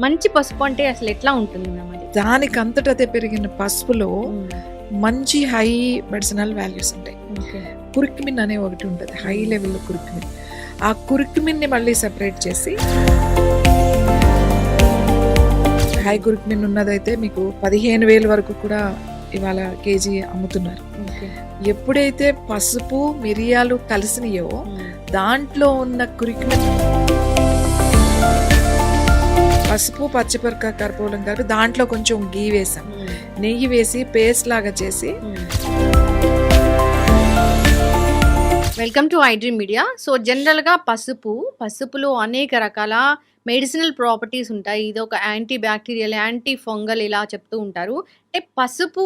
మంచి పసుపు అంటే అసలు ఎట్లా ఉంటుంది దానికి అంతటదే పెరిగిన పసుపులో మంచి హై మెడిసినల్ వాల్యూస్ ఉంటాయి. కురిక్మిన్ అనే ఒకటి ఉంటుంది. హై లెవెల్లో కురిక్మిన్. ఆ కురిక్మిన్ని మళ్ళీ సెపరేట్ చేసి హై కురిక్మిన్ ఉన్నదైతే మీకు పదిహేను వేలు వరకు కూడా ఇవాళ కేజీ అమ్ముతున్నారు. ఎప్పుడైతే పసుపు మిరియాలు కలిసినాయో దాంట్లో ఉన్న కురిక్మిన్ పసుపు పచ్చిపరక కర్పూరం కలిపి దాంట్లో కొంచెం గీ వేసాం. నెయ్యి వేసి పేస్ట్ లాగా చేసి welcome to iDream media so జనరల్గా పసుపు పసుపులో అనేక రకాల మెడిసినల్ ప్రాపర్టీస్ ఉంటాయి. ఇది ఒక యాంటీ బ్యాక్టీరియల్ యాంటీ ఫంగల్ ఇలా చెప్తూ ఉంటారు. అంటే పసుపు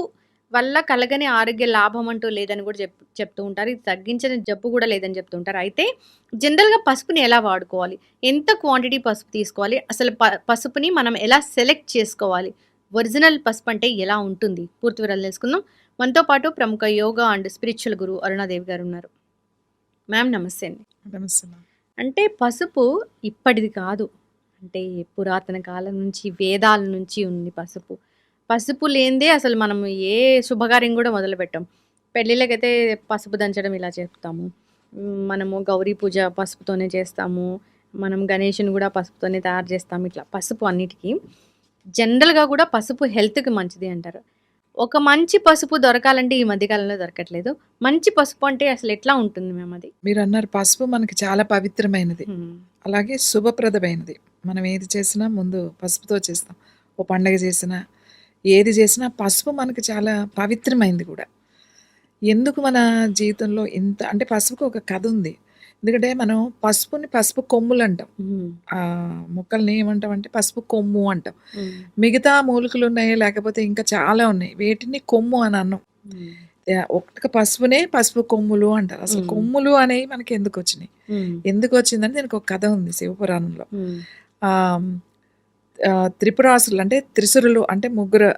వల్ల కలగని ఆరోగ్య లాభం అంటూ లేదని కూడా చెప్ చెప్తూ ఉంటారు. ఇది తగ్గించిన జబ్బు కూడా లేదని చెప్తూ ఉంటారు. అయితే జనరల్గా పసుపుని ఎలా వాడుకోవాలి? ఎంత క్వాంటిటీ పసుపు తీసుకోవాలి? అసలు ప పసుపుని మనం ఎలా సెలెక్ట్ చేసుకోవాలి? ఒరిజినల్ పసుపు అంటే ఎలా ఉంటుంది? పూర్తి వివరాలు తెలుసుకుందాం. మనతో పాటు ప్రముఖ యోగా అండ్ స్పిరిచువల్ గురు అరుణాదేవి గారు ఉన్నారు. మ్యామ్ నమస్తే అండి. నమస్తే అంటే పసుపు ఇప్పటిది కాదు. అంటే పురాతన కాలం నుంచి వేదాల నుంచి ఉంది పసుపు. పసుపు లేనిదే అసలు మనం ఏ శుభకార్యం కూడా మొదలు పెట్టాం పెళ్ళిళ్ళకైతే పసుపు దంచడం ఇలా చెప్తాము మనము గౌరీ పూజ పసుపుతోనే చేస్తాము. మనం గణేషుని కూడా పసుపుతోనే తయారు చేస్తాము. ఇట్లా పసుపు అన్నిటికీ. జనరల్గా కూడా పసుపు హెల్త్కి మంచిది అంటారు. ఒక మంచి పసుపు దొరకాలంటే ఈ మధ్యకాలంలో దొరకట్లేదు. మంచి పసుపు అంటే అసలు ఎట్లా ఉంటుంది మేము అది? మీరు అన్నారు పసుపు మనకి చాలా పవిత్రమైనది. అలాగే శుభప్రదమైనది. మనం ఏది చేసినా ముందు పసుపుతో చేస్తాం. ఓ పండగ చేసినా ఏది చేసినా పసుపు మనకి చాలా పవిత్రమైంది కూడా. ఎందుకు మన జీవితంలో ఇంత అంటే పసుపుకి ఒక కథ ఉంది. ఎందుకంటే మనం పసుపుని పసుపు కొమ్ములు అంటాం. మొక్కల్ని ఏమంటాం అంటే పసుపు కొమ్ము అంటాం. మిగతా మూలికలు ఉన్నాయి లేకపోతే ఇంకా చాలా ఉన్నాయి. వేటిని కొమ్ము అని అన్నాం. ఒక్క పసుపునే పసుపు కొమ్ములు అంటారు. అసలు మ్మ్. కొమ్ములు అనేవి మనకి ఎందుకు వచ్చినాయి. ఎందుకు వచ్చిందంటే దీనికి ఒక కథ ఉంది శివపురాణంలో. త్రిపురాసురులు అంటే త్రిసురులు అంటే ముగ్గురు.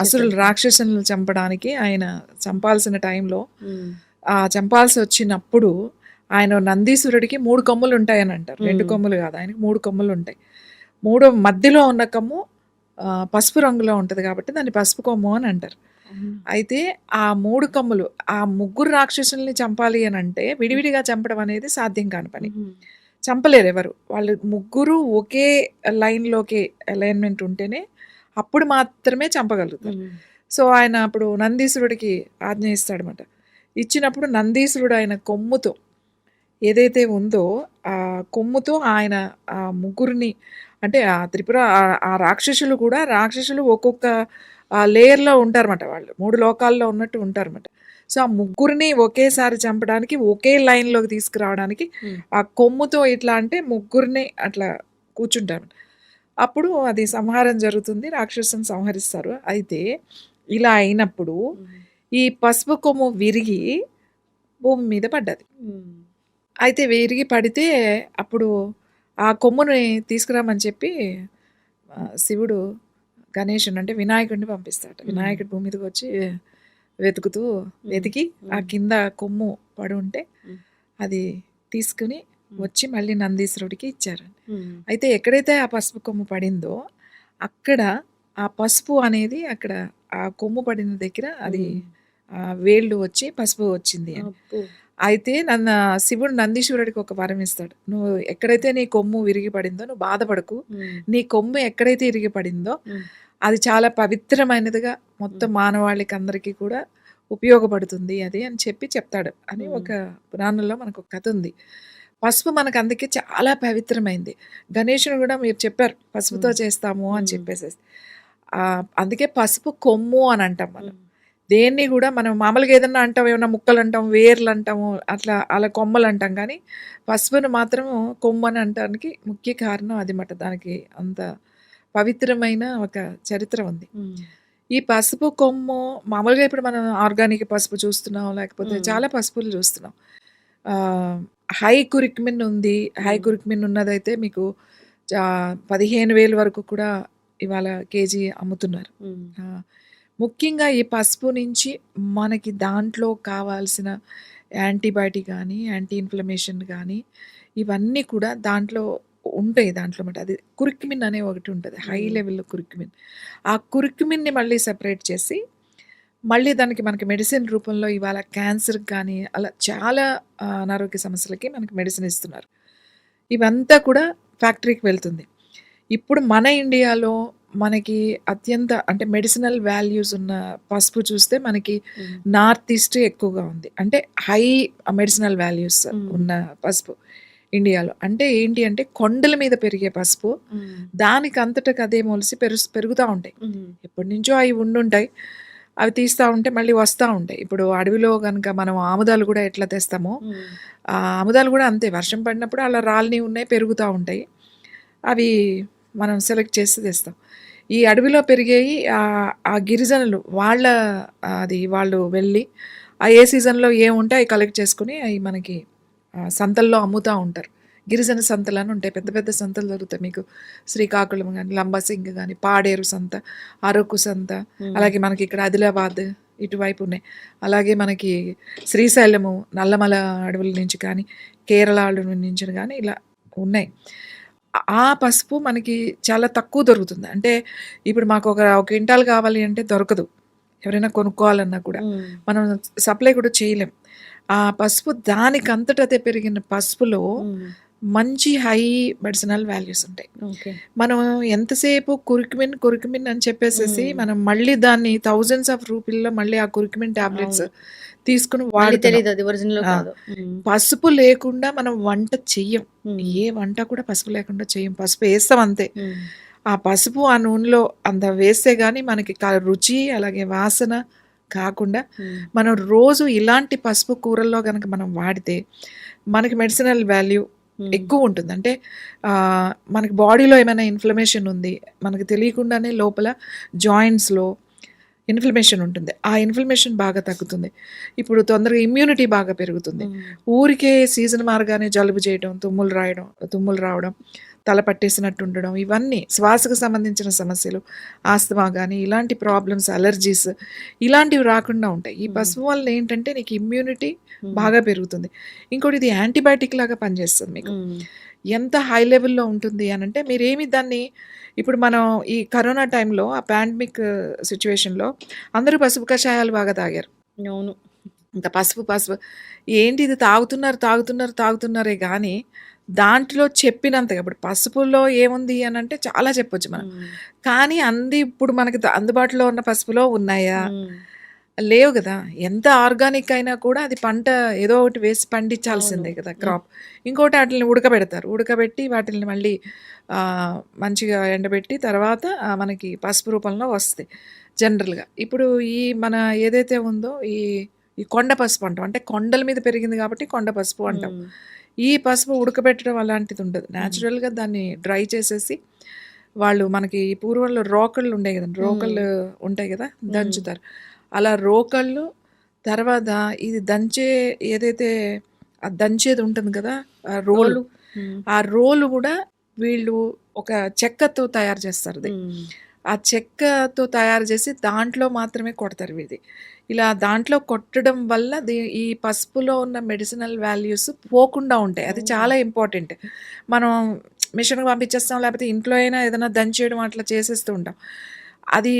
అసురులు రాక్షసులను చంపడానికి ఆయన చంపాల్సిన టైంలో. ఆ చంపాల్సి వచ్చినప్పుడు ఆయన నందీశ్వరుడికి మూడు కొమ్ములు ఉంటాయని అంటారు రెండు మ్మ్. కొమ్ములు కాదు ఆయనకి మూడు కొమ్ములు ఉంటాయి మూడో మధ్యలో ఉన్న కొమ్ము పసుపు రంగులో ఉంటుంది కాబట్టి దాన్ని పసుపు కొమ్ము అని అంటారు అయితే ఆ మూడు కొమ్ములు ఆ ముగ్గురు రాక్షసుల్ని చంపాలి అని అంటే విడివిడిగా చంపడం అనేది సాధ్యం కాని పని. చంపలేరు ఎవరు. వాళ్ళు ముగ్గురు ఒకే లైన్లోకి అలైన్మెంట్ ఉంటేనే అప్పుడు మాత్రమే చంపగలుగుతారు. సో ఆయన అప్పుడు నందీశ్వరుడికి ఆజ్ఞ ఇస్తాడనమాట ఇచ్చినప్పుడు నందీశ్వరుడు ఆయన కొమ్ముతో ఏదైతే ఉందో ఆ కొమ్ముతో ఆయన ఆ ముగ్గురిని అంటే ఆ త్రిపుర ఆ- ఆ రాక్షసులు కూడా రాక్షసులు ఒక్కొక్క లేయర్లో ఉంటారన్నమాట వాళ్ళు. మూడు లోకాల్లో ఉన్నట్టు ఉంటారన్నమాట. సో ఆ ముగ్గురిని ఒకేసారి చంపడానికి ఒకే లైన్లోకి తీసుకురావడానికి హ్మ్. ఆ కొమ్ముతో ఇట్లా అంటే ముగ్గురిని అట్లా కూర్చుంటారు అప్పుడు అది సంహారం జరుగుతుంది రాక్షసుని సంహరిస్తారు అయితే ఇలా అయినప్పుడు హ్మ్. ఈ పసుపు కొమ్ము విరిగి భూమి మీద పడ్డది హ్మ్. అయితే విరిగి పడితే అప్పుడు ఆ కొమ్ముని తీసుకురామని చెప్పి శివుడు గణేషుని అంటే వినాయకుడిని పంపిస్తాడు. వినాయకుడి భూమి మీదకి వచ్చి వెతుకుతూ వెతికి ఆ. కింద కొమ్ము పడి ఉంటే. అది తీసుకుని వచ్చి మళ్ళీ నందీశ్వరుడికి ఇచ్చారు. అయితే ఎక్కడైతే ఆ పసుపు కొమ్ము పడిందో అక్కడ ఆ పసుపు అనేది అక్కడ ఆ కొమ్ము పడిన దగ్గర అది వేళ్ళు వచ్చి పసుపు వచ్చింది అని. అయితే నన్ను శివుడు నందీశ్వరుడికి ఒక వరం ఇస్తాడు నువ్వు ఎక్కడైతే నీ కొమ్ము విరిగి పడిందో నువ్వు బాధపడకు. నీ కొమ్ము ఎక్కడైతే ఇరిగి పడిందో. అది చాలా పవిత్రమైనదిగా మొత్తం మానవాళికి అందరికీ కూడా ఉపయోగపడుతుంది అది అని చెప్పి చెప్తాడు అని. ఒక పురాణంలో మనకు ఒక కథ ఉంది పసుపు మనకు అందుకే చాలా పవిత్రమైంది గణేషుని కూడా మీరు చెప్పారు పసుపుతో. చేస్తాము అని. చెప్పేసి అందుకే పసుపు కొమ్ము అని అంటాం మనం. దేన్ని కూడా మనం మామూలుగా ఏదన్నా అంటాం ఏమన్నా ముక్కలు అంటాం వేర్లు అంటాము అట్లా అలా కొమ్మలు అంటాం కానీ పసుపును మాత్రం కొమ్ము అని అంటానికి ముఖ్య కారణం అది మాట దానికి అంత పవిత్రమైన ఒక చరిత్ర ఉంది. ఈ పసుపు కొమ్ము మామూలుగా ఇప్పుడు మనం ఆర్గానిక్ పసుపు చూస్తున్నాం లేకపోతే. చాలా పసుపులు చూస్తున్నాం హై కురిక్మిన్ ఉంది హై. కురిక్మిన్ ఉన్నదైతే మీకు పదిహేను వేలు వరకు కూడా ఇవాళ కేజీ అమ్ముతున్నారు ముఖ్యంగా ఈ పసుపు నుంచి మనకి దాంట్లో కావాల్సిన యాంటీబయాటిక్ గానీ, యాంటీ ఇన్‌ఫ్లమేషన్ గానీ, ఇవన్నీ కూడా దాంట్లో ఉంటాయి దాంట్లో మాట. అది కుర్కుమిన్ అనే ఒకటి ఉంటది. హై. లెవెల్‌లో కుర్కుమిన్. ఆ కుర్కుమిన్‌ని మళ్ళీ సెపరేట్ చేసి, మళ్ళీ దానికి మనకి మెడిసిన్ రూపంలో ఇవాళ క్యాన్సర్‌కి గానీ, అలా చాలా అనారోగ్య సమస్యలకి మనకి మెడిసిన్ ఇస్తున్నారు. ఇవంతా కూడా ఫ్యాక్టరీకి వెళ్తుంది. ఇప్పుడు మన ఇండియాలో మనకి అత్యంత అంటే మెడిసినల్ వాల్యూస్ ఉన్న పసుపు చూస్తే మనకి. నార్త్ ఈస్ట్ ఎక్కువగా ఉంది. అంటే హై మెడిసినల్ వాల్యూస్. ఉన్న పసుపు ఇండియాలో. అంటే ఏంటి అంటే కొండల మీద పెరిగే పసుపు. దానికి అంతటకి అదే మొలిసి పెరుస్ పెరుగుతా ఉంటాయి. హ్మ్. ఎప్పటినుంచో అయి ఉండుంటాయి. అవి తీస్తా ఉంటే మళ్ళీ వస్తా ఉంటాయి. ఇప్పుడు అడవిలో గనుక మనం ఆముదాలు గూడా ఎట్లా తెస్తామో, ఆముదాలు గూడా అంతే వర్షం పడినప్పుడు అలా రాలినవి ఉన్నాయి పెరుగుతా ఉంటాయి. అవి మనం సెలెక్ట్ చేసి తెస్తాం. ఈ అడవిలో పెరిగేయి ఆహ్, ఆ గిరిజనులు వాళ్ళ అది వాళ్ళు వెళ్ళి ఆ ఏ సీజన్‌లో ఏముంటే అయి కలెక్ట్ చేసుకొని అయి మనకి సంతల్లో అమ్ముతా ఉంటారు. గిరిజన సంతలని ఉంటాయి. పెద్ద పెద్ద సంతలు దొరుకుతాయి మీకు. శ్రీకాకుళం గాని, లంబసింగి గాని, పాడేరు సంత, అరకు సంత. అలాగే మనకి ఇక్కడ ఆదిలాబాద్ ఇటువైపు ఉన్నాయి. అలాగే మనకి శ్రీశైలము, నల్లమల అడవుల నుంచి కానీ, కేరళ అడవుల నుంచి గానీ ఇలా ఉన్నాయి. ఆ పసుపు మనకి చాలా తక్కువ దొరుకుతుంది. అంటే ఇప్పుడు మాకొక ఒక క్వింటాల్ కావాలి అంటే దొరకదు. ఎవరైనా కొనుక్కోవాలన్నా కూడా. మనం సప్లై కూడా చేయలేం. ఆ పసుపు దానికంతటదే పెరిగిన పసుపులో. మంచి హై మెడిసినల్ వాల్యూస్ ఉంటాయి. మనం ఎంతసేపు కుర్కుమిన్, కుర్కుమిన్ అని చెప్పేసేసి. మనం మళ్ళీ దాన్ని థౌసండ్స్ ఆఫ్ రూపీల్లో మళ్ళీ ఆ కుర్కుమిన్ టాబ్లెట్స్. తీసుకొని అది. హ్మ్. పసుపు లేకుండా మనం వంట చెయ్యం. ఏ వంట కూడా పసుపు లేకుండా చెయ్యం. పసుపు ఏస్తాం అంతే. ఆ పసుపు ఆ నూనెలో అంత వేస్తే గాని మనకి రుచి అలాగే వాసన కాకుండా. మనం రోజు ఇలాంటి పసుపు కూరల్లో గనక మనం వాడితే మనకి మెడిసినల్ వాల్యూ హ్మ్. ఎక్కువుంటుంది. అంటే మనకి బాడీలో ఏమైనా ఇన్‌ఫ్లమేషన్ ఉంది. మనకు తెలియకుండానే లోపల జాయింట్స్‌లో ఇన్‌ఫ్లమేషన్ ఉంటుంది. ఆ ఇన్‌ఫ్లమేషన్ బాగా తగ్గుతుంది. ఇప్పుడు తొందరగా ఇమ్యూనిటీ బాగా పెరుగుతుంది. ఊరికే సీజన్ మారగానే జలుబు చేయడం, తుమ్ములు రాయడం తుమ్ములు రావడం, తల పట్టేసినట్టు ఉండడం ఇవన్నీ శ్వాసకు సంబంధించిన సమస్యలు, ఆస్తమా గానీ, ఇలాంటి ప్రాబ్లమ్స్, అలెర్జీస్ ఇలాంటివి రాకుండా ఉంటాయి. ఈ. పసుపు వల్ల ఏంటంటే నీకు ఇమ్యూనిటీ. బాగా పెరుగుతుంది. ఇంకోటి ఇది యాంటీబయాటిక్ లాగా పనిచేస్తది మీకు. ఎంత హై లెవెల్‌లో ఉంటుంది అనంటే మీరేమి దాన్ని ఇప్పుడు మనం ఈ కరోనా టైంలో ఆ పాండమిక్ సిట్యుయేషన్‌లో అందరూ పసుపు కషాయాలు బాగా తాగారు. అవును. ఇంకా పసుపు, పసుపు ఏంటి ఇది తాగుతున్నారు, తాగుతున్నారు, తాగుతున్నారే గానీ, దాంట్లో చెప్పినంతగా ఇప్పుడు పసుపులో ఏముంది అనంటే చాలా చెప్పొచ్చు మనం. కానీ అంది ఇప్పుడు మనకి అందుబాటులో ఉన్న పసుపులో ఉన్నాయా? లేవు గదా! ఎంత ఆర్గానిక్ అయినా కూడా అది పంట ఏదో ఒకటి వేసి. పండించాల్సిందే కదా! క్రాప్. ఇంకోటి ఆటిల్ని ఉడకబెడతారు. ఉడకబెట్టి వాటిల్ని మళ్ళీ మంచిగా ఎండబెట్టి తర్వాత మనకి పసుపు రూపంలో వస్తాయి జనరల్‌గా. ఇప్పుడు ఈ మన ఏదైతే ఉందో ఈ ఈ కొండ పసుపు అంటాం. అంటే కొండల మీద పెరిగింది కాబట్టి కొండ పసుపు అంటాం. ఈ పసుపు ఉడకబెట్టడం అలాంటిది ఉండదు. హ్మ్. నేచురల్‌గా దాన్ని డ్రై చేసేసి వాళ్ళు మనకి పూర్వంలో రోకళ్ళు ఉండేయి గదండీ! హ్మ్. రోకళ్ళు ఉంటాయి! హ్మ్. దంచుతారు. అలా రోకళ్ళు తర్వాత ఇది దంచే ఏదైతే ఆ దంచేది ఉంటుంది కదా! ఆ రోలు. ఆ రోలు గూడా వీళ్ళు ఒక చెక్కతో తయారు చేస్తారది. ఆ చెక్కతో తయారు చేసి దాంట్లో మాత్రమే కొడతారు ఇది. ఇలా దాంట్లో కొట్టడం వల్ల ది ఈ పసుపులో ఉన్న మెడిసినల్ వాల్యూస్ పోకుండా ఉంటాయి. అది! చాలా ఇంపార్టెంట్. మనం మిషన్‌కి పంపించేస్తాం. లేకపోతే ఇంట్లో అయినా ఏదైనా దంచేయడం అట్లా చేసేస్తూ ఉంటాం. అది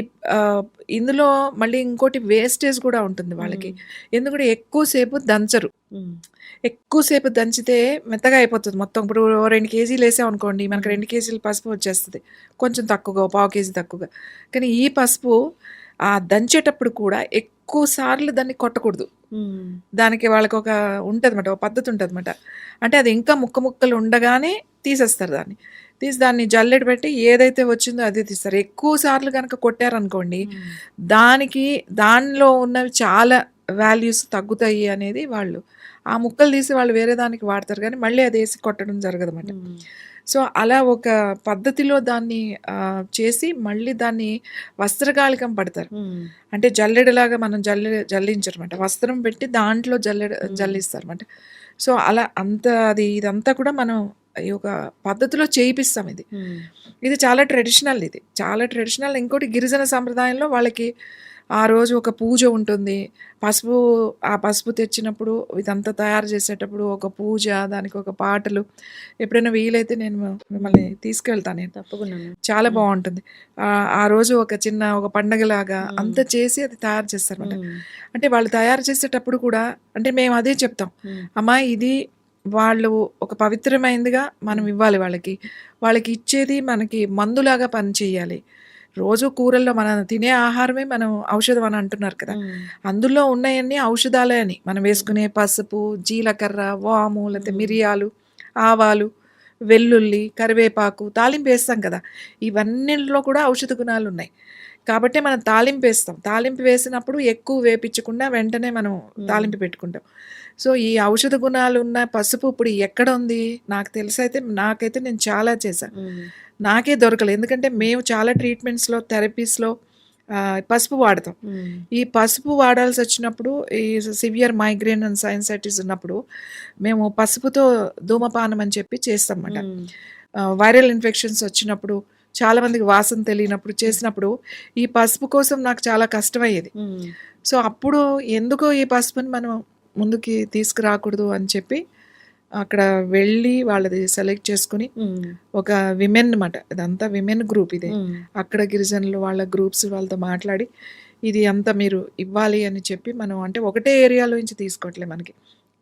ఇందులో మళ్ళీ ఇంకోటి వేస్టేజ్ కూడా ఉంటుంది వాళ్ళకి. ఎందుకంటే ఎక్కువ సేపు దంచరు. హ్మ్. ఎక్కువ సేపు దంచితే మెత్తగా అయిపోతది మొత్తం. ఇప్పుడు ఓ 2 కేజీలేసామనుకోండి మనకు హ్మ్. 2 కేజీల పసుపు వచ్చేస్తది. కొంచెం తక్కువగా పావు కేజీ తక్కువగా. కానీ ఈ పసుపు ఆ దంచేటప్పుడు కూడా ఎక్కువ సార్లు దాన్ని కొట్టకూడదు. దానికి వాళ్ళకొక ఉంటదన్నమాట. ఒక పద్ధతి ఉంటదన్నమాట. అంటే అది ఇంకా ముక్క ముక్కలు ఉండగానే తీసేస్తారు దాన్ని. తీసి దాన్ని జల్లెడ పెట్టి ఏదైతే వచ్చిందో అదే తీస్తారు. ఎక్కువ సార్లు గనక కొట్టారనుకోండి. దానికి దానిలో ఉన్నవి చాలా వాల్యూస్ తగ్గుతాయి అనేది వాళ్ళు ఆ ముక్కలు తీసి వాళ్ళు వేరే దానికి వాడతారు గానీ మళ్ళీ అదేసి కొట్టడం జరగదన్నమాట. హ్మ్. సో, అలా ఒక పద్ధతిలో దాన్ని చేసి మళ్ళీ దాన్ని వస్త్రగాళికం పడతారు. అంటే జల్లెడలాగా మనం జల్లె జల్లించరన్నమాట. వస్త్రం పెట్టి దాంట్లో జల్లెడ హ్మ్. జల్లిస్తారన్నమాట. సో, అలా అంత అది ఇదంతా కూడా మనం ఈ ఒక పద్ధతిలో చేయిపిస్తాం ఇది. హ్మ్. ఇది చాలా ట్రెడిషనల్ ఇది. చాలా ట్రెడిషనల్. ఇంకోటి గిరిజన సంప్రదాయంలో వాళ్ళకి ఆ రోజు ఒక పూజ ఉంటుంది. పసుపు ఆ పసుపు తెచ్చినప్పుడు ఇదంతా తయారు చేసేటప్పుడు ఒక పూజ, దానికి ఒక పాటలు ఎప్పుడైనా వీలైతే నేను మిమ్మల్ని తీసుకెళ్తా నేను. తప్పకుండా. చాలా. బావుంటుంది. ఆహ్, ఆ రోజు ఒక చిన్న ఒక పండగలాగా హ్మ్. అంతా చేసి అది తయారు చేస్తారన్నమాట. హ్మ్. అంటే వాళ్ళు తయారు చేసేటప్పుడు కూడా అంటే మేము అదే చెప్తాం. హ్మ్. అమ్మా ఇది వాళ్ళు ఒక పవిత్రమైనదిగా మనం. ఇవ్వాలి వాళ్ళకి. వాళ్ళకి ఇచ్చేది మనకి మందులాగా పనిచేయాలి. రోజు కూరల్లో మనం తినే ఆహారమే మనం ఔషధం అని అంటున్నారు కదా! అందులో ఉన్నయన్నీ ఔషధాలే అని. మనం వేసుకునే పసుపు, జీలకర్ర, వాము, హ్మ్. మిరియాలు, ఆవాలు, వెల్లుల్లి, కరివేపాకు, తాలింపేస్తాం కదా! ఇవన్నిట్లో కూడా ఔషధ గుణాలున్నాయి. కాబట్టే మనం తాలింపేస్తాం. తాలింపు వేసినప్పుడు ఎక్కువ వేపించకుండా వెంటనే మనం. తాలింపు పెట్టుకుంటాం. సో, ఈ ఔషధ గుణాలున్న పసుపు ఇప్పుడు ఎక్కడుంది? నాకు తెలిసైతే నాకైతే నేను చాలా చేశా. హ్మ్. నాకే దొరకలే. ఎందుకంటే మేము చాలా ట్రీట్మెంట్స్‌లో, థెరపీస్‌లో పసుపు వాడతాం. ఈ పసుపు వాడాల్సొచ్చినప్పుడు ఈ సివియర్ మైగ్రేన్ అండ్ సైనసైటిస్ ఉన్నప్పుడు మేము పసుపుతో ధూమపానం అని చెప్పి చేస్తామన్నమాట. హ్మ్. ఆహ్, వైరల్ ఇన్ఫెక్షన్స్ వచ్చినప్పుడు, చాలా మందికి వాసన తెలియనప్పుడు. చేసినప్పుడు ఈ పసుపు కోసం నాకు చాలా కష్టమయ్యేది. సో, అప్పుడు ఎందుకు ఈ పసుపుని మనం ముందుకి తీసుకురాకూడదు అని చెప్పి అక్కడ వెళ్ళి వాళ్ళది సెలెక్ట్ చేసుకొని. ఒక విమెన్ మాట. ఇదంతా విమెన్ గ్రూప్ ఇది. అక్కడ గిరిజనులు వాళ్ళ గ్రూప్స్ వాళ్ళతో మాట్లాడి ఇది అంతా మీరు ఇవ్వాలి అని చెప్పి మనం అంటే ఒకటే ఏరియాలో నుంచి తీసుకోవట్లే మనకి.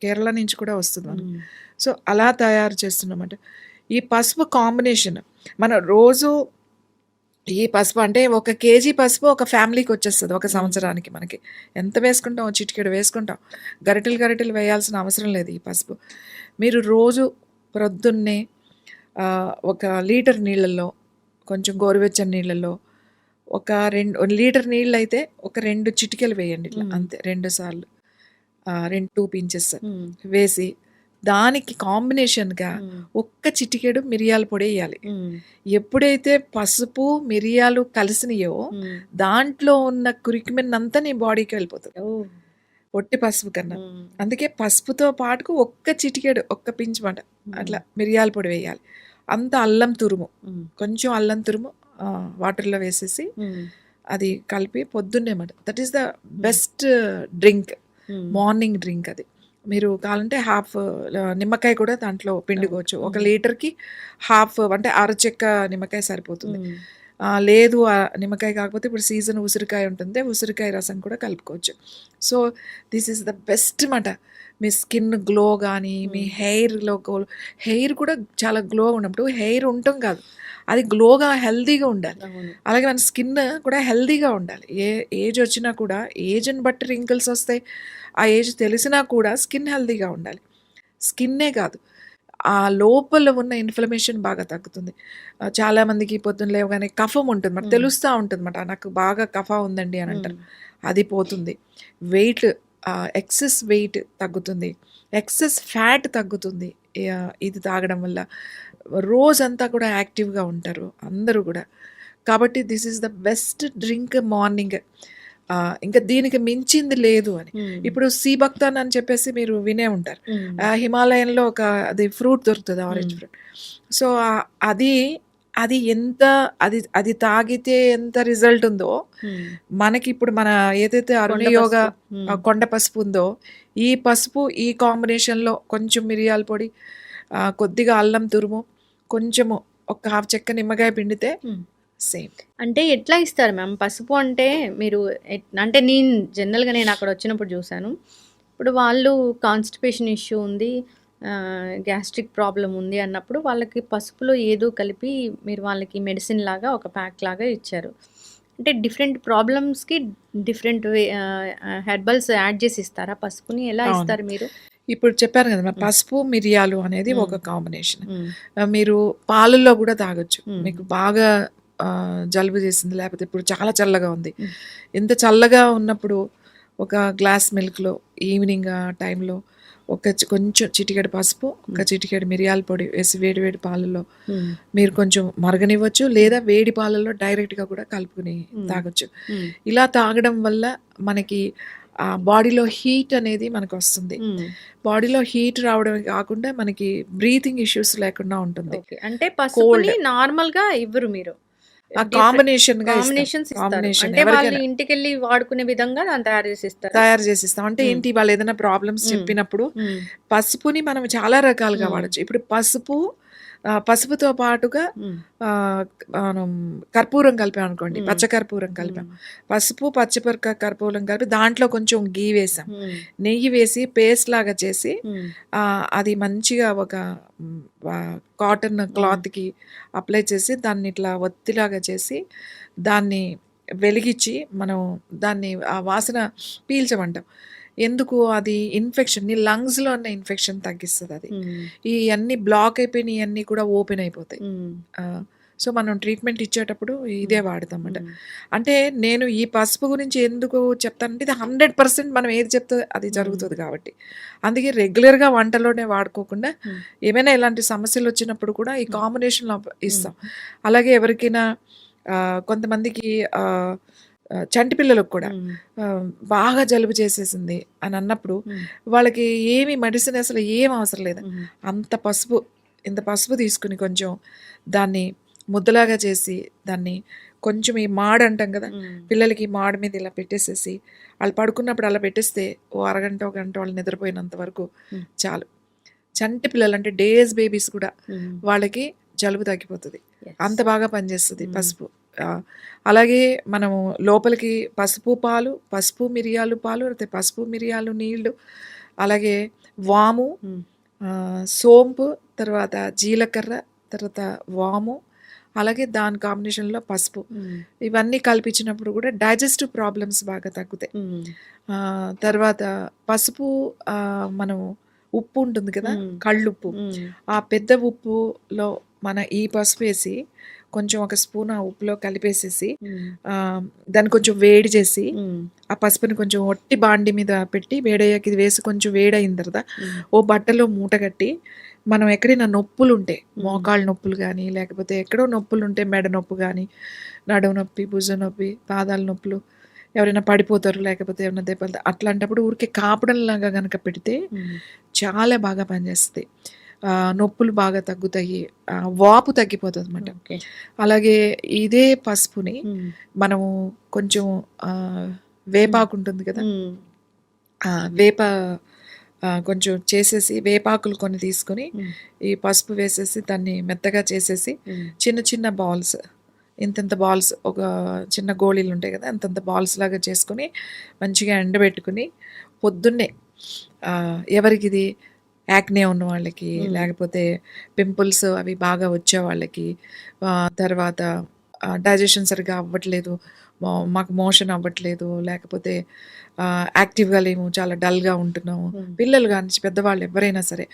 కేరళ నుంచి కూడా వస్తుంది మనకి. హ్మ్. సో, అలా తయారు చేస్తున్నామట. ఈ పసుపు కాంబినేషన్ మనం రోజు ఈ పసుపు అంటే ఒక కేజీ పసుపు ఒక ఫ్యామిలీకొచ్చేస్తది ఒక హ్మ్. సంవత్సరానికి మనకి. ఎంత వేసుకుంటాం? చిటికెడు వేసుకుంటాం. గరిటెలు, గరిటెలు వేయాల్సిన అవసరం లేదు ఈ పసుపు. మీరు రోజు ప్రొద్దున్నే ఒక లీటర్ నీళ్ళల్లో, కొంచెం గోరువెచ్చని నీళ్ళల్లో ఒక రెండు లీటర్ నీళ్ళైతే ఒక 2 చిటికెలు వేయండి ఇట్లా. అంతే 2 సార్లు. 2, 2 పించెస్. వేసి దానికి కాంబినేషన్‌గా. ఒక్క చిటికెడు మిరియాల పొడెయ్యాలి. హ్మ్. ఎప్పుడైతే పసుపు, మిరియాలు కలిసినయో. దాంట్లో ఉన్న కురికిమినంతా నీ బాడీకి వెళ్ళిపోతది. ఒట్టి పసుపు కన్నా. అందుకే పసుపుతో పాటుకు ఒక్క చిటికెడు, ఒక్క పించ్ మాట అట్లా. మిరియాల పొడి వేయాలి. అంత అల్లం తురుము. కొంచెం అల్లం తురుము వాటర్‌లో వేసేసి. అది కలిపి పొద్దున్నే మాట. That is the. Best drink. Morning drink అది. మీరు కావాలంటే హాఫ్ ఆహ్, నిమ్మకాయ కూడా దాంట్లో. పిండుకోవచ్చు. ఒక. లీటర్‌కి హాఫ్ అంటే అరచెక్క నిమ్మకాయ సరిపోతుంది. లేదు నిమ్మకాయ కాకపోతే ఇప్పుడు సీజన్ ఉసిరికాయ ఉంటుంది. ఉసిరికాయ రసం కూడా కలుపుకోవచ్చు. So, this is the best మాట. మీ స్కిన్ గ్లో గానీ, మీ హ్మ్. హెయిర్‌లో హెయిర్ కూడా చాలా గ్లో ఉన్నప్పుడు హెయిర్ ఉండటం కాదు. అది గ్లోగా హెల్తీగా ఉండాలి. అలాగే మన స్కిన్ కూడా హెల్తీగా ఉండాలి. ఏ ఏజ్ వచ్చినా కూడా ఏజ్‌ని బట్టి రింకిల్స్ వస్తాయి. ఆ ఏజ్ తెలిసినా కూడా స్కిన్ హెల్తీగా ఉండాలి. స్కిన్నే కాదు. ఆ లోపల ఉన్న ఇన్‌ఫ్లమేషన్ బాగా తగ్గుతుంది. చాలామందికి పొద్దున్న లేవగానే కఫం ఉంటుంది. హ్మ్. తెలుస్తా ఉంటుందన్నమాట. నాకు బాగా కఫ ఉందండి అని అంటారు. అది పోతుంది. వెయిట్ ఎక్సెస్ వెయిట్ తగ్గుతుంది. ఎక్సెస్ ఫ్యాట్ తగ్గుతుంది. ఇది తాగడం వల్ల. రోజంతా కూడా యాక్టివ్‌గా ఉంటారు అందరూ గూడా. కాబట్టి this is the best drink morning. ఇంకా దీనికి మించింది లేదు అని. ఇప్పుడు సీ బక్తాన్ అని చెప్పేసి మీరు వినే ఉంటారు. హ్మ్. ఆహ్, హిమాలయన్‌లో ఒక అది ఫ్రూట్ దొరుకుతది ఆరెంజ్. ఫ్రూట్. సో, అది అది ఎంత అది అది తాగితే ఎంత రిజల్ట్ ఉందో, హ్మ్. మనకిప్పుడు మన ఏదైతే అరుణ కొండ యోగ. కొండ పసుపు ఉందో, ఈ పసుపు ఈ కాంబినేషన్‌లో కొంచెం మిరియాల పొడి, కొద్దిగా అల్లం తురుము, కొంచెము ఒక హాఫ్ చెక్క నిమ్మకాయ పిండితే. సేమ్. అంటే ఎట్లా ఇస్తారు మ్యామ్? పసుపు అంటే మీరు అంటే నేను జనరల్‌గా నేను అక్కడ వచ్చినప్పుడు చూసాను. ఇప్పుడు వాళ్ళు కాన్‌స్టిపేషన్ ఇష్యూ ఉంది. గ్యాస్ట్రిక్ ప్రాబ్లమ్ ఉంది అన్నప్పుడు వాళ్ళకి పసుపులో ఏదో కలిపి మీరు వాళ్ళకి మెడిసిన్ లాగా ఒక ప్యాక్ లాగా ఇచ్చారు. అంటే డిఫరెంట్ ప్రాబ్లమ్స్‌కి డిఫరెంట్ హెర్బల్స్ యాడ్ చేసి ఇస్తారా పసుపుని? ఎలా. ఇస్తారు మీరు? ఇప్పుడు చెప్పాను కదా! పసుపు, మిరియాలు అనేది. ఒక కాంబినేషన్. మీరు పాలల్లో కూడా తాగొచ్చు. మీకు బాగా జలుబు చేసింది లేకపోతే ఇప్పుడు చాలా చల్లగా ఉంది. ఇంత చల్లగా ఉన్నప్పుడు ఒక గ్లాస్ మిల్క్‌లో ఈవినింగ్ ఆ టైంలో ఒక కొంచెం చిటికెడు పసుపు, ఒక. చిటికెడు మిరియాల పొడి వేసి వేడి వేడి పాలల్లో హ్మ్. మీరు కొంచెం మరగనివ్వచ్చు. లేదా వేడి పాలల్లో డైరెక్ట్‌గా కూడా కలుపుకొని. తాగొచ్చు. ఇలా తాగడం వల్ల మనకి ఆ బాడీలో హీట్ అనేది మనకొస్తుంది. హ్మ్. బాడీలో హీట్ రావడమే కాకుండా మనకి బ్రీతింగ్ ఇష్యూస్ లేకుండా ఉంటుంది. అంటే. నార్మల్‌గా ఇవ్వరు మీరు. ఇస్తాం. కాంబినేషన్స్. కాంబినేషన్ అంటే వాళ్ళు ఎవరికైనా. ఇంటికెళ్ళి వాడుకునే విధంగా తయారు చేసి ఇస్తారు. తయారు చేసిస్తాం. అంటే హ్మ్. ఏంటి వాళ్ళేదైనా ప్రాబ్లమ్స్ హ్మ్. చెప్పినప్పుడు హ్మ్. పసుపుని మనం చాలా రకాలుగా. వాడొచ్చు. ఇప్పుడు పసుపు పసుపుతో పాటుగా మనం కర్పూరం కలిపామనుకోండి. హ్మ్. పచ్చ కర్పూరం కలిపాం. పసుపు, పచ్చిమిరపకాయ కర్పూరం కలిపి దాంట్లో కొంచెం ఘీ వేసాం. నెయ్యి వేసి పేస్ట్ లాగా చేసి అది మంచిగా ఒక కాటన్. క్లాత్‌కి అప్లై చేసి దాన్ని ఇట్లా ఒత్తిలాగా చేసి దాన్ని వెలిగించి మనం దాన్ని ఆ వాసన పీల్చమంటాం. ఎందుకు అది ఇన్ఫెక్షన్ నీ లంగ్స్‌లో ఉన్న ఇన్ఫెక్షన్ తగ్గిస్తదది. హ్మ్. ఇయన్నీ బ్లాక్ అయిపోయినయన్నీ కూడా ఓపెన్ అయిపోతాయి. సో, మనం ట్రీట్మెంట్ ఇచ్చేటప్పుడు ఇదే హ్మ్. వాడతామన్నమాట. హ్మ్. అంటే నేను ఈ పసుపు గురించి ఎందుకు చెప్తానంటే ఇది 100% మనం ఏది చెప్తే అది. జరుగుతది కాబట్టి. అందుకే రెగ్యులర్‌గా వంటలోనే వాడుకోకుండా. ఏమైనా ఇలాంటి సమస్యలొచ్చినప్పుడు కూడా ఈ. కాంబినేషన్‌లో. ఇస్తాం. అలాగే ఎవరికైనా కొంతమందికి చంటి పిల్లలకు కూడా బాగా జలుబు చేసేసింది అని అన్నప్పుడు. వాళ్ళకి ఏమి మెడిసిన్ అసలు ఏం అవసరం లేదు. అంత పసుపు ఇంత పసుపు తీసుకొని కొంచెం దాన్ని ముద్దలాగా చేసి దాన్ని కొంచెం ఈ మాడు అంటాం కదా! పిల్లలకి మాడ మీద ఇలా పెట్టేసేసి ఆళ్ళు పడుకున్నప్పుడు అలా పెట్టేస్తే ఓ అరగంట, ఒక గంట వాళ్ళు నిద్రపోయినంత వరకు. చాలు. చంటి పిల్లలు అంటే డేస్ బేబీస్ కూడా. వాళ్ళకి జలుబు తగ్గిపోతది. అంత. బాగా పనిచేస్తది. పసుపు. అలాగే మనము లోపలికి పసుపు పాలు, పసుపు మిరియాలు పాలు, లేకపోతే పసుపు మిరియాలు నీళ్ళు, అలాగే వాము, సోంపు, తర్వాత జీలకర్ర, తర్వాత వాము, అలాగే దాని కాంబినేషన్‌లో పసుపు. ఇవన్నీ కలిపించినప్పుడు కూడా డైజెస్టివ్ ప్రాబ్లమ్స్ బాగా తగ్గుతాయి. తర్వాత పసుపు మనం ఉప్పు ఉంటుంది కదా! కళ్ళుప్పు. ఆ పెద్ద ఉప్పులో మన ఈ పసుపేసి కొంచెం ఒక స్పూన్ ఆ ఉప్పులో కలిపేసేసి దాన్ని కొంచెం వేడి చేసి. ఆ పసుపుని కొంచెం ఒట్టి బాండీ మీద పెట్టి వేడయ్యాక ఇది వేసి కొంచెం వేడయిన తర్వాత. ఓ బట్టలో మూట కట్టి మనం ఎక్కడైనా నొప్పులుంటే హ్మ్. మోకాళ్ళ నొప్పులు గానీ, లేకపోతే ఎక్కడో నొప్పులుంటే మెడ నొప్పి గానీ, నడుము నొప్పి, భుజం నొప్పి, పాదాల నొప్పులు ఎవరైనా పడిపోతారు లేకపోతే ఏమన్నా దెబ్బలు అట్లాంటప్పుడు ఊరికే కాపడంలాగా గనక పెడితే. చాలా బాగా పనిచేస్తది. నొప్పులు బాగా తగ్గుతాయి. వాపు తగ్గిపోతదనమాట. ఓకే. అలాగే ఇదే పసుపుని. మనము కొంచెం. వేపాకు ఉంటుంది కదా! వేప కొంచెం చేసేసి వేపాకులు కొన్ని తీసుకొని. ఈ పసుపు వేసేసి దాన్ని మెత్తగా చేసేసి. చిన్న చిన్న బాల్స్ ఇంతింత బాల్స్ ఒక చిన్న గోళీలు ఉంటాయి కదా! అంతంత బాల్స్ లాగా చేసుకొని మంచిగా ఎండబెట్టుకొని పొద్దున్నే ఎవరికిది యాక్నే ఉన్న వాళ్ళకి. లేకపోతే పింపుల్స్ అవి బాగా వచ్చే వాళ్ళకి, తర్వాత డైజెషన్ సరిగ్గా అవ్వట్లేదు, మాకు మోషన్ అవ్వట్లేదు, లేకపోతే యాక్టివ్‌గా లేము, చాలా డల్‌గా ఉంటున్నాము. పిల్లలు గానించి పెద్దవాళ్ళు ఎవ్వరైనా సరే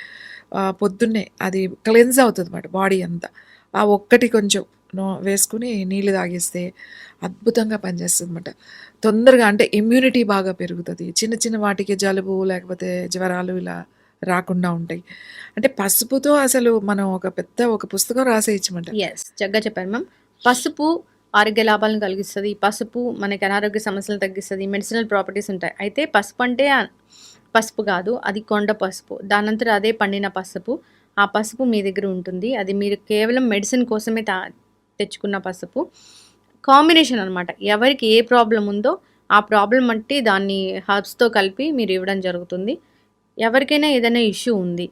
పొద్దున్నే అది క్లెన్స్ అవుతదన్నమాట బాడీ అంతా. ఆ ఒక్కటి కొంచెం నో వేసుకొని నీళ్ళు తాగేస్తే అద్భుతంగా పనిచేస్తదన్నమాట. తొందరగా అంటే ఇమ్యూనిటీ బాగా పెరుగుతది. చిన్న చిన్న వాటికి జలుబు లేకపోతే జ్వరాలు ఇలా రాకుండా ఉంటాయి. అంటే పసుపుతో అసలు మనం ఒక పెద్ద ఒక పుస్తకం రాసేయచ్చమంట ఎస్ చక్కగా చెప్పారు మ్యామ్. పసుపు ఆరోగ్య లాభాలను కలిగిస్తుంది పసుపు మనకి అనారోగ్య సమస్యలను తగ్గిస్తుంది మెడిసినల్ ప్రాపర్టీస్ ఉంటాయి. అయితే పసుపు అంటే పసుపు కాదు. అది కొండ పసుపు. దానంతట అదే పండిన పసుపు. ఆ పసుపు మీ దగ్గర ఉంటుంది. అది మీరు కేవలం మెడిసిన్ కోసమే తా తెచ్చుకున్న పసుపు. కాంబినేషన్ అనమాట. ఎవరికి ఏ ప్రాబ్లం ఉందో ఆ ప్రాబ్లం బట్టి దాన్ని హర్బ్స్‌తో కలిపి మీరు ఇవ్వడం జరుగుతుంది. ఎవరికైనా ఏదైనా ఇష్యూ ఉంది.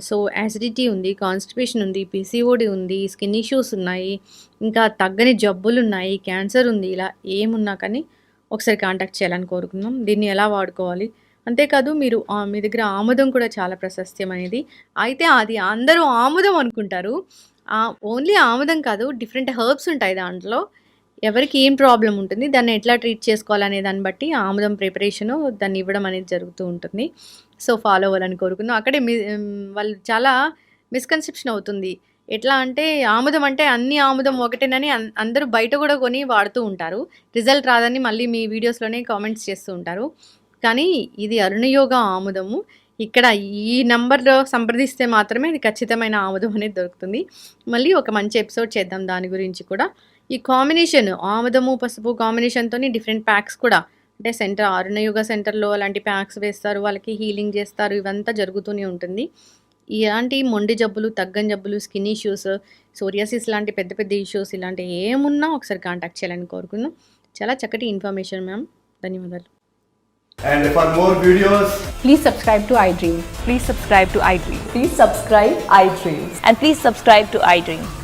సో, యాసిడిటీ ఉంది, కాన్‌స్టిపేషన్ ఉంది, పిసిఓడి ఉంది, స్కిన్ ఇష్యూస్ ఉన్నాయి, ఇంకా తగ్గని జబ్బులు ఉన్నాయి క్యాన్సర్ ఉంది. ఇలా ఏమున్నా కానీ ఒకసారి కాంటాక్ట్ చేయాలని కోరుకుందాం. దీన్ని ఎలా వాడుకోవాలి? అంతేకాదు మీరు మీ దగ్గర ఆముదం కూడా చాలా ప్రశస్త్యమైనది. అయితే అది అందరూ ఆముదం అనుకుంటారు. ఓన్లీ ఆముదం కాదు డిఫరెంట్ హెర్బ్స్ ఉంటాయి దాంట్లో. ఎవరికి ఏం ప్రాబ్లమ్ ఉంటుంది, దాన్ని ఎట్లా ట్రీట్ చేసుకోవాలనే దాన్ని బట్టి ఆముదం ప్రిపరేషను దాన్ని ఇవ్వడం అనేది జరుగుతూ ఉంటుంది. సో, ఫాలో అవ్వాలని కోరుకుందాం. అక్కడే మీ వాళ్ళు చాలా మిస్‌కన్సెప్షన్ అవుతుంది. ఎట్లా అంటే ఆముదం అంటే అన్ని ఆముదం ఒకటేనని అన్ అందరూ బయట కూడా కొని వాడుతూ ఉంటారు. రిజల్ట్ రాదని మళ్ళీ మీ వీడియోస్‌లోనే కామెంట్స్ చేస్తూ ఉంటారు. కానీ ఇది అరుణయోగ ఆముదము. ఇక్కడ ఈ నంబర్‌లో సంప్రదిస్తే మాత్రమే ఇది ఖచ్చితమైన ఆముదం అనేది దొరుకుతుంది. మళ్ళీ ఒక మంచి ఎపిసోడ్ చేద్దాం దాని గురించి కూడా. ఈ కాంబినేషన్ ఆముదము, పసుపు కాంబినేషన్‌తోని డిఫరెంట్ ప్యాక్స్ కూడా అంటే సెంటర్ అరుణయోగ సెంటర్‌లో అలాంటి ప్యాక్స్ వేస్తారు. వాళ్ళకి హీలింగ్ చేస్తారు. ఇవంతా జరుగుతూనే ఉంటుంది. ఇలాంటి మొండి జబ్బులు, తగ్గని జబ్బులు, స్కిన్ ఇష్యూస్, సోరియాసిస్ లాంటి పెద్ద పెద్ద ఇష్యూస్ ఇలాంటివి ఏమున్నా ఒకసారి కాంటాక్ట్ చేయాలని కోరుకుందాం. చాలా చక్కటి ఇన్ఫర్మేషన్ మ్యామ్. ధన్యవాదాలు. And for more videos, Please subscribe to iDream. Please subscribe to iDream. Please subscribe iDream. And please subscribe to iDream.